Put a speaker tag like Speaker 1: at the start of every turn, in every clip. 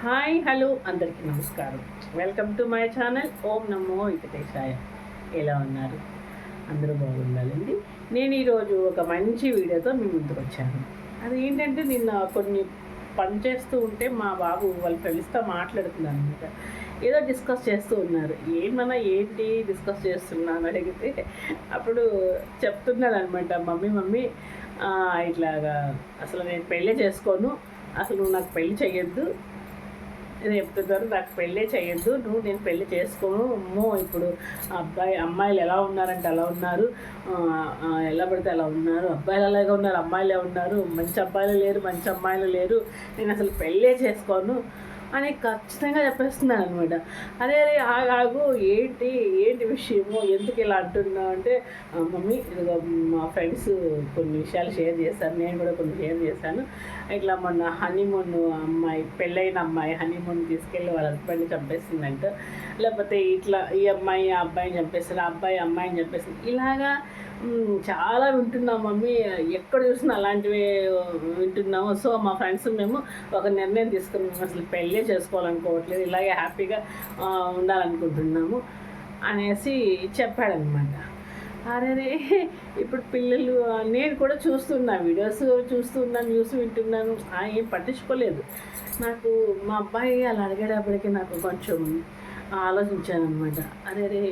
Speaker 1: Hi hello అందరికీ నమస్కారం. Welcome to my channel. ఓం నమో వెంకటేశాయ ఎలా ఉన్నారు? అందరూ బాగుండాలండి నేను ఈరోజు ఒక మంచి వీడియోతో మీ ముందుకు వచ్చాను. అది ఏంటంటే నిన్న కొన్ని పని చేస్తూ ఉంటే మా బాబు వాళ్ళ ఫ్రెండ్స్తో మాట్లాడుతున్నాను అనమాట. ఏదో డిస్కస్ చేస్తూ ఉన్నారు. ఏమన్నా ఏంటి డిస్కస్ చేస్తున్నాను అడిగితే అప్పుడు చెప్తున్నాను అనమాట మమ్మీ మమ్మీ ఇట్లాగా అసలు నేను పెళ్ళి చేసుకోను. అసలు నాకు పెళ్ళి చేయొద్దు చెప్తున్నారు నాకు పెళ్ళే చేయొద్దు నువ్వు నేను పెళ్ళి చేసుకోను అమ్మో ఇప్పుడు అబ్బాయి అమ్మాయిలు ఎలా ఉన్నారంటే అలా ఉన్నారు ఎలా పడితే అలా ఉన్నారు అబ్బాయిలు అలాగే ఉన్నారు అమ్మాయిలే ఉన్నారు మంచి అబ్బాయిలు లేరు మంచి అమ్మాయిలు లేరు నేను అసలు పెళ్ళే చేసుకోను అని ఖచ్చితంగా చెప్పేస్తున్నాను అనమాట అరే అరే ఆగు, ఏంటి ఏంటి విషయము? ఎందుకు ఇలా అంటున్నావు? అంటే మమ్మీ ఇదిగో మా ఫ్రెండ్స్ కొన్ని విషయాలు షేర్ చేశాను నేను కూడా కొన్ని షేర్ చేశాను. ఇట్లా మొన్న హనీమూన్ అమ్మాయి పెళ్ళైన అమ్మాయి హనీమూన్ తీసుకెళ్ళి వాళ్ళ హస్బెండ్ చంపేసిందంట. లేకపోతే ఇట్లా ఈ అమ్మాయి ఆ అబ్బాయిని చంపేస్తారు ఆ అబ్బాయి అమ్మాయిని చంపేస్తుంది ఇలాగా చాలా వింటున్నాం మమ్మీ. ఎక్కడ చూసినా అలాంటివి వింటున్నాము. సో మా ఫ్రెండ్స్ మేము ఒక నిర్ణయం తీసుకుని మేము అసలు పెళ్ళే చేసుకోవాలనుకోవట్లేదు. ఇలాగే హ్యాపీగా ఉండాలనుకుంటున్నాము అనేసి చెప్పాడనమాట అరే ఇప్పుడు పిల్లలు నేను కూడా చూస్తున్నా వీడియోస్ చూస్తున్నాను న్యూస్ వింటున్నాను. ఏం పట్టించుకోలేదు. నాకు మా అబ్బాయి అలా అడిగేటప్పటికి నాకు కొంచెం ఆలోచించాను అనమాట అరే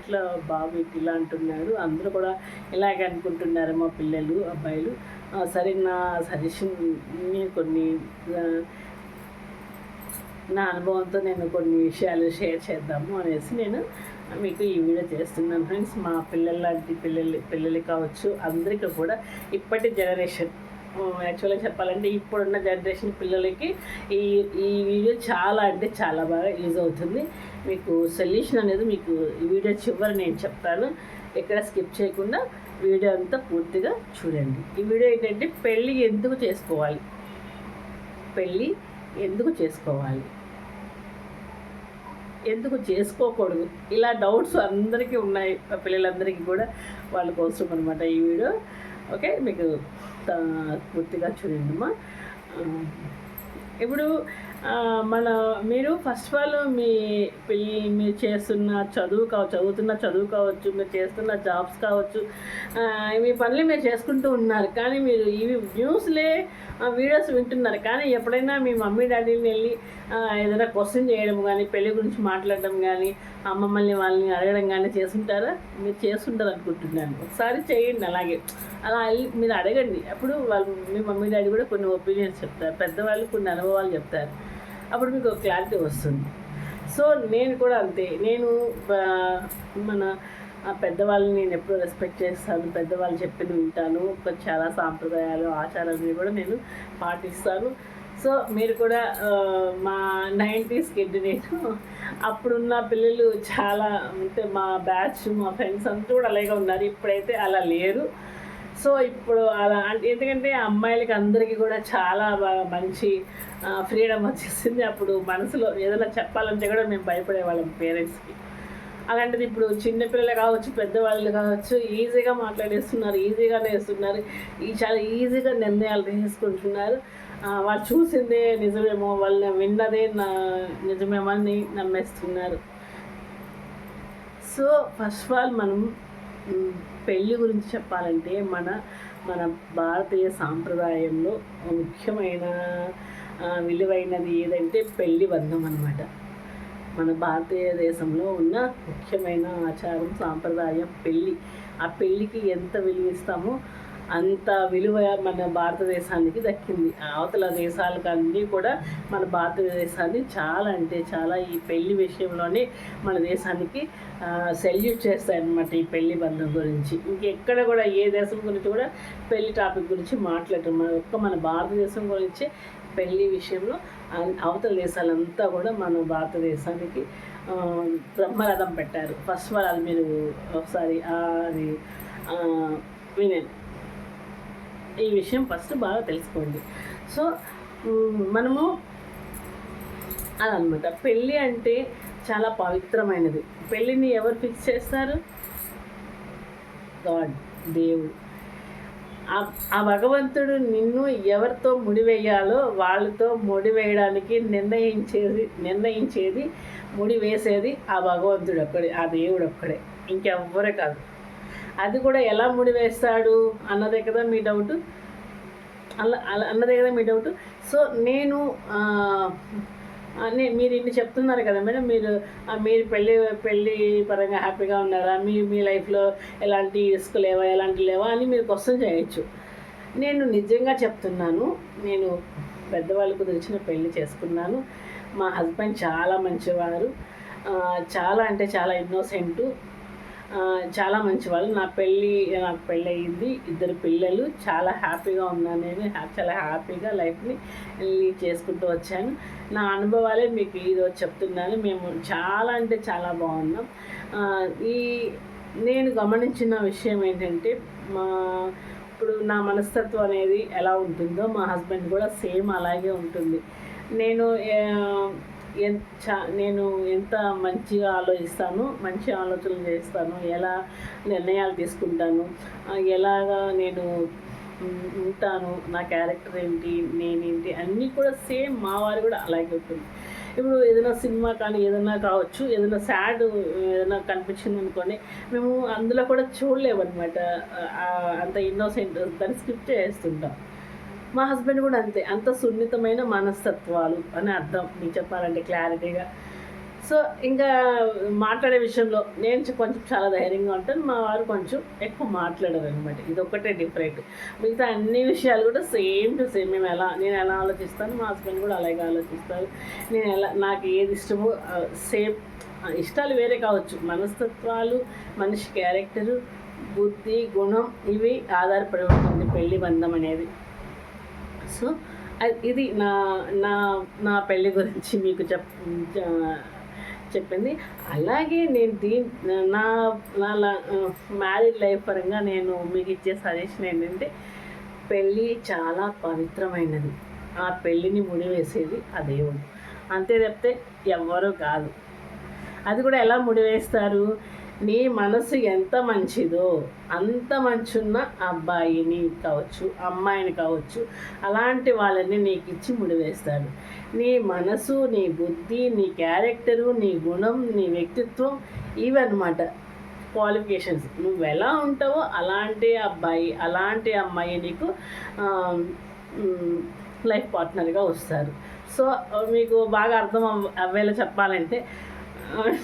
Speaker 1: ఇట్లా బాబు ఇట్లా ఇలా అంటున్నాడు. అందరూ కూడా ఇలాగే అనుకుంటున్నారు మా పిల్లలు అబ్బాయిలు. సరే నా సజెషన్ నేను కొన్ని నా అనుభవంతో నేను కొన్ని విషయాలు షేర్ చేద్దాము అనేసి నేను మీకు ఈ వీడియో చేస్తున్నాను ఫ్రెండ్స్. మా పిల్లల లాంటి పిల్లలు పిల్లలు కావచ్చు అందరికీ కూడా ఇప్పటి జనరేషన్ యాక్చువల్గా చెప్పాలంటే ఇప్పుడున్న జనరేషన్ పిల్లలకి ఈ ఈ వీడియో చాలా అంటే చాలా బాగా యూజ్ అవుతుంది. మీకు సొల్యూషన్ అనేది మీకు ఈ వీడియో చివరి నేను చెప్తాను. ఎక్కడ స్కిప్ చేయకుండా వీడియో అంతా పూర్తిగా చూడండి. ఈ వీడియో ఏంటంటే పెళ్ళి ఎందుకు చేసుకోవాలి? పెళ్ళి ఎందుకు చేసుకోవాలి? ఎందుకు చేసుకోకూడదు? ఇలా డౌట్స్ అందరికీ ఉన్నాయి. పిల్లలందరికీ కూడా వాళ్ళ కోసం అనమాట ఈ వీడియో ఓకే మీకు పూర్తిగా చూడండి అమ్మా ఇప్పుడు మన మీరు ఫస్ట్ ఆఫ్ ఆల్ మీ పిల్లి మీరు చేస్తున్న చదువు కావచ్చు చదువుతున్న చదువు కావచ్చు మీరు చేస్తున్న జాబ్స్ కావచ్చు మీ పనులు మీరు చేసుకుంటూ ఉన్నారు. కానీ మీరు ఇవి న్యూస్లే వీడియోస్ వింటున్నారు. కానీ ఎప్పుడైనా మీ మమ్మీ డాడీని వెళ్ళి ఏదైనా క్వశ్చన్ చేయడం కానీ పెళ్ళి గురించి మాట్లాడడం కానీ అమ్మమ్మల్ని వాళ్ళని అడగడం కానీ చేస్తుంటారా? మీరు చేస్తుంటారు అనుకుంటున్నాను. ఒకసారి చేయండి అలాగే. అలా మీరు అడగండి. అప్పుడు వాళ్ళు మీ మమ్మీ డాడీ కూడా కొన్ని ఒపీనియన్స్ చెప్తారు. పెద్దవాళ్ళు కొన్ని అనుభవాలు చెప్తారు. అప్పుడు మీకు ఒక క్లారిటీ వస్తుంది. సో నేను కూడా అంతే. నేను మన పెద్దవాళ్ళని నేను ఎప్పుడూ రెస్పెక్ట్ చేస్తాను. పెద్దవాళ్ళు చెప్పింది వింటాను. చాలా సాంప్రదాయాలు ఆచారాలు కూడా నేను పాటిస్తాను. సో మీరు కూడా మా నైంటీస్ కిడ్ నేను. అప్పుడున్న పిల్లలు చాలా అంటే మా బ్యాచ్ మా ఫ్రెండ్స్ అంతా కూడా అలాగే ఉన్నారు. ఇప్పుడైతే అలా లేరు. సో ఇప్పుడు అలా అంటే ఎందుకంటే అమ్మాయిలకి అందరికీ కూడా చాలా బాగా మంచి ఫ్రీడమ్ వచ్చేసింది. అప్పుడు మనసులో ఏదైనా చెప్పాలంటే కూడా మేము భయపడేవాళ్ళం పేరెంట్స్కి. అలాంటిది ఇప్పుడు చిన్నపిల్లలు కావచ్చు పెద్దవాళ్ళు కావచ్చు ఈజీగా మాట్లాడేస్తున్నారు ఈజీగా నేస్తున్నారు ఈ చాలా ఈజీగా నిర్ణయాలు తీసుకుంటున్నారు. వాళ్ళు చూసిందే నిజమేమో వాళ్ళు విన్నదే నా నిజమేమో అని నమ్మేస్తున్నారు. సో ఫస్ట్ ఆఫ్ ఆల్ మనం పెళ్ళి గురించి చెప్పాలంటే మన మన భారతీయ సాంప్రదాయంలో ముఖ్యమైన విలువైనది ఏదంటే పెళ్ళి బంధం అన్నమాట. మన భారతీయ దేశంలో ఉన్న ముఖ్యమైన ఆచారం సాంప్రదాయం పెళ్ళి ఆ పెళ్ళికి ఎంత విలువిస్తామో అంత విలువ మన భారతదేశానికి దక్కింది. అవతల దేశాలకు అన్నీ కూడా మన భారతదేశాన్ని చాలా అంటే చాలా ఈ పెళ్ళి విషయంలోనే మన దేశానికి సెల్యూట్ చేస్తాయన్నమాట ఈ పెళ్ళి బంధం గురించి. ఇంకెక్కడ కూడా ఏ దేశం గురించి కూడా పెళ్ళి టాపిక్ గురించి మాట్లాడటం. మన ఒక్క మన భారతదేశం గురించి పెళ్ళి విషయంలో అన్- అవతల దేశాలంతా కూడా మన భారతదేశానికి బ్రహ్మరథం పెట్టారు. ఫస్ట్ ఆఫ్ ఆల్ మీరు ఒకసారి అది వినండి. ఈ విషయం ఫస్ట్ బాగా తెలుసుకోండి. సో మనము అదనమాట. పెళ్ళి అంటే చాలా పవిత్రమైనది. పెళ్ళిని ఎవరు ఫిక్స్ చేస్తారు? గాడ్ దేవుడు. ఆ- ఆ భగవంతుడు నిన్ను ఎవరితో ముడివేయాలో వాళ్ళతో ముడి వేయడానికి నిర్ణయించేది నిర్ణయించేది ముడి వేసేది ఆ భగవంతుడు ఒక్కడే ఆ దేవుడు ఒక్కడే. ఇంకెవ్వరే కాదు. అది కూడా ఎలా ముడి వేస్తాడు అన్నదే కదా మీ డౌట్? అలా అలా అన్నదే కదా మీ డౌట్? సో నేను అనే మీరు ఇన్ని చెప్తున్నారు కదా మేడం మీరు మీరు పెళ్ళి పెళ్ళి పరంగా హ్యాపీగా ఉన్నారా? మీ మీ లైఫ్లో ఎలాంటి రిస్క్ లేవా? ఎలాంటి లేవా? అని మీరు క్వశ్చన్ చేయొచ్చు. నేను నిజంగా చెప్తున్నాను నేను పెద్దవాళ్ళకు తెలిసిన పెళ్ళి చేసుకున్నాను. మా హస్బెండ్ చాలా మంచివారు. చాలా అంటే చాలా ఇన్నోసెంటు. చాలా చాలా మంచివాళ్ళు. నా పెళ్ళి నాకు పెళ్ళి అయ్యింది ఇద్దరు పిల్లలు. చాలా హ్యాపీగా ఉన్నాను నేను. చాలా హ్యాపీగా లైఫ్ని లీడ్ చేసుకుంటూ వచ్చాను. నా అనుభవాలే మీకు ఈరోజు చెప్తున్నాను. మేము చాలా అంటే చాలా బాగున్నాం. ఈ నేను గమనించిన విషయం ఏంటంటే మా ఇప్పుడు నా మనస్తత్వం అనేది ఎలా ఉంటుందో మా హస్బెండ్ కూడా సేమ్ అలాగే ఉంటుంది. నేను నేను ఎంత మంచిగా ఆలోచిస్తాను మంచి ఆలోచనలు చేస్తాను ఎలా నిర్ణయాలు తీసుకుంటాను ఎలాగా నేను ఉంటాను నా క్యారెక్టర్ ఏంటి నేనేంటి అన్నీ కూడా సేమ్ మా వారు కూడా అలాగే ఉంటుంది. ఇప్పుడు ఏదైనా సినిమా కానీ ఏదైనా కావచ్చు ఏదైనా సాడ్ ఏదైనా కనిపించింది అనుకోండి మేము అందులో కూడా చూడలేము అనమాట అంత ఇన్నోసెంట్ దాన్ని స్క్రిప్ట్ చేస్తుంటాం. మా హస్బెండ్ కూడా అంతే. అంత సున్నితమైన మనస్తత్వాలు అని అర్థం. మీకు చెప్పాలంటే క్లారిటీగా. సో ఇంకా మాట్లాడే విషయంలో నేను కొంచెం చాలా ధైర్యంగా ఉంటాను. మా వారు కొంచెం ఎక్కువ మాట్లాడరు అనమాట ఇది ఒక్కటే డిఫరెంట్. మిగతా అన్ని విషయాలు కూడా సేమ్ టు సేమ్. మేము ఎలా నేను ఎలా ఆలోచిస్తాను మా హస్బెండ్ కూడా అలాగే ఆలోచిస్తారు. నేను ఎలా నాకు ఏది ఇష్టమో సేమ్ ఇష్టాలు వేరే కావచ్చు. మనస్తత్వాలు మనిషి క్యారెక్టరు బుద్ధి గుణం ఇవి ఆధారపడి ఉంటుంది. పెళ్ళి బంధం అనేది. సో ఇది నా నా నా పెళ్ళి గురించి మీకు చెప్ చెప్పింది. అలాగే నేను దీని నా నా మ్యారీడ్ లైఫ్ పరంగా నేను మీకు ఇచ్చే సజెషన్ ఏంటంటే పెళ్ళి చాలా పవిత్రమైనది. ఆ పెళ్ళిని ముడివేసేది ఆ దేవుడు. అంతే తప్పితే ఎవ్వరూ కాదు. అది కూడా ఎలా ముడివేస్తారు? నీ మనసు ఎంత మంచిదో అంత మంచున్న అబ్బాయిని కావచ్చు అమ్మాయిని కావచ్చు అలాంటి వాళ్ళని నీకు ఇచ్చి ముడివేస్తాడు. నీ మనసు నీ బుద్ధి నీ క్యారెక్టరు నీ గుణం నీ వ్యక్తిత్వం ఇవన్నమాట క్వాలిఫికేషన్స్. నువ్వు ఎలా ఉంటావో అలాంటి అబ్బాయి అలాంటి అమ్మాయి నీకు లైఫ్ పార్ట్నర్గా వస్తారు. సో మీకు బాగా అర్థం అవ్వేలా చెప్పాలంటే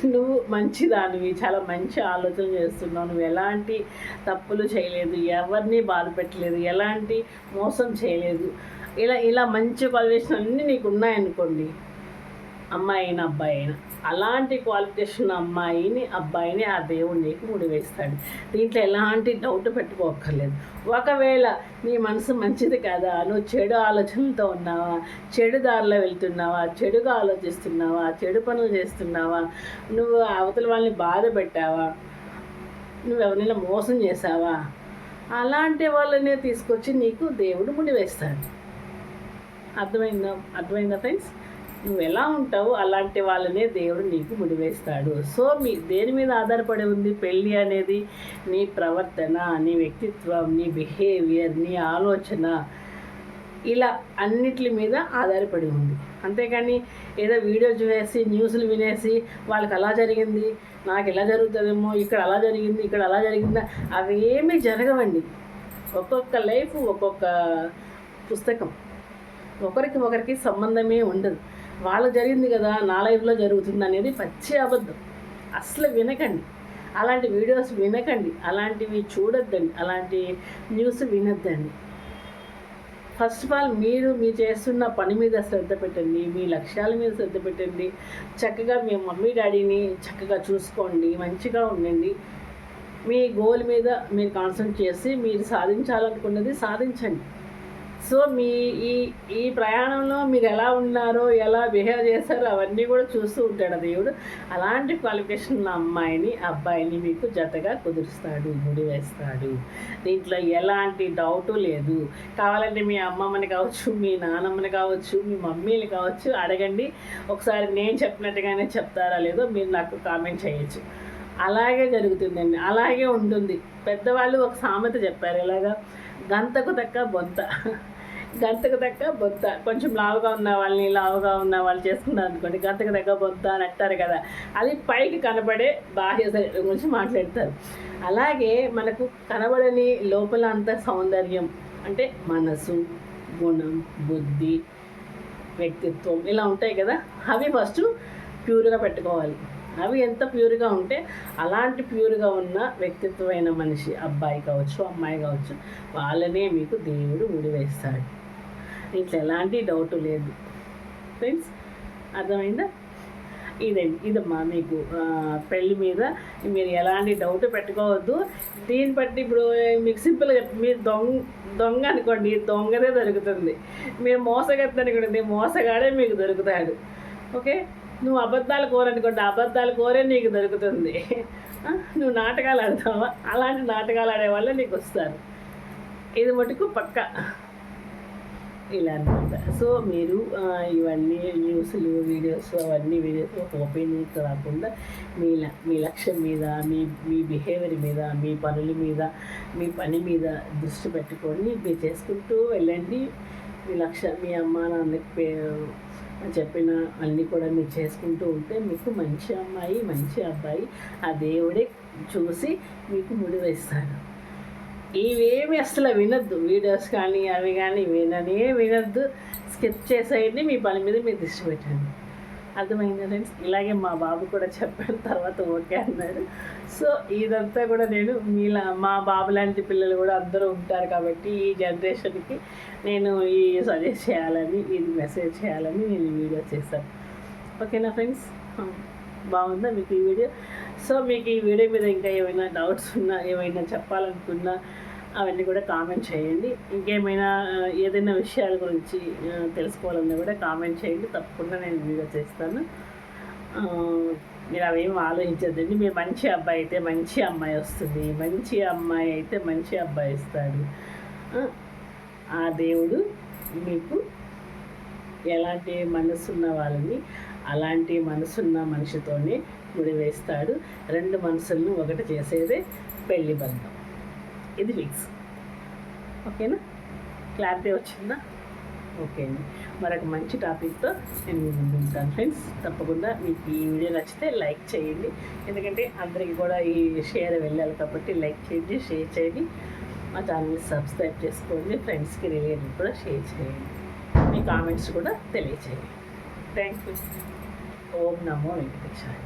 Speaker 1: నువ్వు మంచిదానివి చాలా మంచి ఆలోచన చేస్తున్నావు. నువ్వు ఎలాంటి తప్పులు చేయలేదు ఎవరిని బాధ పెట్టలేదు ఎలాంటి మోసం చేయలేదు. ఇలా ఇలా మంచి క్వాలిఫికేషన్ అన్నీ నీకు ఉన్నాయనుకోండి. అమ్మాయి అయినా అబ్బాయి అయినా. అలాంటి క్వాలిఫికేషన్ అమ్మాయిని అబ్బాయిని ఆ దేవుడు నీకు ముడివేస్తాడు దీంట్లో ఎలాంటి డౌట్ పెట్టుకోక్కర్లేదు. ఒకవేళ నీ మనసు మంచిది కదా? నువ్వు చెడు ఆలోచనలతో ఉన్నావా? చెడు దారిలో వెళ్తున్నావా? చెడుగా ఆలోచిస్తున్నావా? చెడు పనులు చేస్తున్నావా? నువ్వు అవతల వాళ్ళని బాధ పెట్టావా? నువ్వు ఎవరైనా మోసం చేసావా అలాంటి వాళ్ళనే తీసుకొచ్చి నీకు దేవుడు ముడివేస్తాడు అర్థమైందా? అర్థమైందా ఫ్రెండ్స్ నువ్వు ఎలా ఉంటావో? అలాంటి వాళ్ళనే దేవుడు నీకు ముడివేస్తాడు. సో మీ దేని మీద ఆధారపడి ఉంది పెళ్ళి అనేది? నీ ప్రవర్తన నీ వ్యక్తిత్వం నీ బిహేవియర్ నీ ఆలోచన ఇలా అన్నిటి మీద ఆధారపడి ఉంది. అంతేకాని ఏదో వీడియో చూసేసి న్యూస్లు వినేసి వాళ్ళకి అలా జరిగింది నాకు ఎలా జరుగుతుందేమో ఇక్కడ అలా జరిగింది ఇక్కడ అలా జరిగిందా అవి ఏమీ జరగవండి. ఒక్కొక్క లైఫ్ ఒక్కొక్క పుస్తకం. ఒకరికి ఒకరికి సంబంధమే ఉండదు. వాళ్ళకి జరిగింది కదా నా లైఫ్లో జరుగుతుంది అనేది పచ్చి అబద్ధం. అసలు వినకండి. అలాంటి వీడియోస్ వినకండి. అలాంటివి చూడొద్దండి. అలాంటి న్యూస్ వినొద్దండి. ఫస్ట్ ఆఫ్ ఆల్ మీరు మీ చేస్తున్న పని మీద శ్రద్ధ పెట్టండి. మీ లక్ష్యాల మీద శ్రద్ధ పెట్టండి. చక్కగా మీ మమ్మీ డాడీని చక్కగా చూసుకోండి. మంచిగా ఉండండి. మీ గోల్ మీద మీరు కాన్సన్ట్రేట్ చేసి మీరు సాధించాలనుకున్నది సాధించండి. సో మీ ఈ ఈ ప్రయాణంలో మీరు ఎలా ఉన్నారో ఎలా బిహేవ్ చేశారో అవన్నీ కూడా చూస్తూ ఉంటాడు దేవుడు. అలాంటి క్వాలిఫికేషన్ ఉన్న అమ్మాయిని అబ్బాయిని మీకు జతగా కుదురుస్తాడు ముడి వేస్తాడు. దీంట్లో ఎలాంటి డౌటు లేదు. కావాలంటే మీ అమ్మమ్మని కావచ్చు మీ నానమ్మని కావచ్చు మీ మమ్మీని కావచ్చు అడగండి. ఒకసారి నేను చెప్పినట్టుగానే చెప్తారా లేదో మీరు నాకు కామెంట్ చేయొచ్చు. అలాగే జరుగుతుందండి. అలాగే ఉంటుంది. పెద్దవాళ్ళు ఒక సామెత చెప్పారు ఇలాగా గంతకు తక్క బొంత. గంతకు తక్క బొత్త. కొంచెం లావుగా ఉన్న వాళ్ళని లావుగా ఉన్న వాళ్ళు చేసుకున్నారు అనుకోండి. గంతకు తగ్గ బొత్త అని అంటారు కదా. అది పైకి కనబడే బాహ్య శరీరం గురించి మాట్లాడతారు. అలాగే మనకు కనబడని లోపల అంత సౌందర్యం అంటే మనసు గుణం బుద్ధి వ్యక్తిత్వం ఇలా ఉంటాయి కదా. అవి ఫస్ట్ ప్యూర్గా పెట్టుకోవాలి. అవి ఎంత ప్యూర్గా ఉంటే అలాంటి ప్యూర్గా ఉన్న వ్యక్తిత్వమైన మనిషి అబ్బాయి కావచ్చు అమ్మాయి కావచ్చు వాళ్ళనే మీకు దేవుడు ఉడివేస్తాడు ఇట్లా ఎలాంటి డౌట్ లేదు. ఫ్రెండ్స్ అర్థమైందా? ఇదండి ఇదమ్మా మీకు పెళ్ళి మీద మీరు ఎలాంటి డౌట్ పెట్టుకోవద్దు. దీన్ని బట్టి ఇప్పుడు మీకు సింపుల్గా మీరు దొంగ దొంగ అనుకోండి దొంగదే దొరుకుతుంది. మీరు మోసగత్త అనుకోండి మోసగాడే మీకు దొరుకుతాడు. ఓకే? నువ్వు అబద్ధాలు కోరనుకోండి అబద్ధాలు కోరే నీకు దొరుకుతుంది. నువ్వు నాటకాలు ఆడతావా? అలాంటి నాటకాలు ఆడే వాళ్ళే నీకు వస్తారు. ఇది మటుకు పక్క. ఇలా అనమాట సో మీరు ఇవన్నీ న్యూస్లు వీడియోస్ అవన్నీ వీడియోస్ కాకుండా రాకుండా మీ ల- మీ లక్ష్యం మీద మీ మీ బిహేవియర్ మీద మీ పనుల మీద మీ పని మీద దృష్టి పెట్టుకొని మీరు చేసుకుంటూ వెళ్ళండి. మీ లక్ష్యం మీ అమ్మ నాన్నకి పే- చెప్పిన అన్నీ కూడా మీరు చేసుకుంటూ ఉంటే మీకు మంచి అమ్మాయి మంచి అబ్బాయి ఆ దేవుడే చూసి మీకు ముడివేస్తాను ఇవేమి అసలు వినొద్దు. వీడియోస్ కానీ అవి కానీ విననే వినొద్దు. స్కిప్ చేసేయండి మీ పని మీద మీరు దృష్టి పెట్టండి. అర్థమైంది ఫ్రెండ్స్? ఇలాగే మా బాబు కూడా చెప్పిన తర్వాత ఓకే అన్నాడు సో ఇదంతా కూడా నేను మీలా మా బాబు లాంటి పిల్లలు కూడా అందరూ ఉంటారు కాబట్టి ఈ జనరేషన్కి నేను ఈ సజెస్ట్ చేయాలని ఇది మెసేజ్ చేయాలని నేను వీడియో చేశాను. ఓకేనా ఫ్రెండ్స్? బాగుందా మీకు ఈ వీడియో? సో మీకు ఈ వీడియో మీద ఇంకా ఏమైనా డౌట్స్ ఉన్నా ఏమైనా చెప్పాలనుకున్నా అవన్నీ కూడా కామెంట్ చేయండి. ఇంకేమైనా ఏదైనా విషయాల గురించి తెలుసుకోవాలన్నా కూడా కామెంట్ చేయండి. తప్పకుండా నేను వీడియో చేస్తాను. మీరు అవేం ఆలోచించద్దండి. మీరు మంచి అబ్బాయి అయితే మంచి అమ్మాయి వస్తుంది. మంచి అమ్మాయి అయితే మంచి అబ్బాయి ఇస్తాడు ఆ, ఆ దేవుడు మీకు ఎలాంటి మనసున్న వాళ్ళని అలాంటి మనసున్న మనిషితోనే ముడివేస్తాడు. రెండు మనసులను ఒకటి చేసేదే పెళ్ళి బంధం. ఇది ఫిక్స్ ఓకేనా? క్లారిటీ వచ్చిందా? ఓకే అండి. మరొక మంచి టాపిక్తో నేను మీ ముందు ఉంటాను ఫ్రెండ్స్ తప్పకుండా మీకు ఈ వీడియో నచ్చితే లైక్ చేయండి. ఎందుకంటే అందరికీ కూడా ఈ షేర్ వెళ్ళాలి కాబట్టి లైక్ చేయండి షేర్ చేయండి. మా ఛానల్ని సబ్స్క్రైబ్ చేసుకోండి. ఫ్రెండ్స్కి రిలేటెడ్ కూడా షేర్ చేయండి. మీ కామెంట్స్ కూడా తెలియచేయండి. థ్యాంక్ యూ ఓం నమో వెంకటేశాయ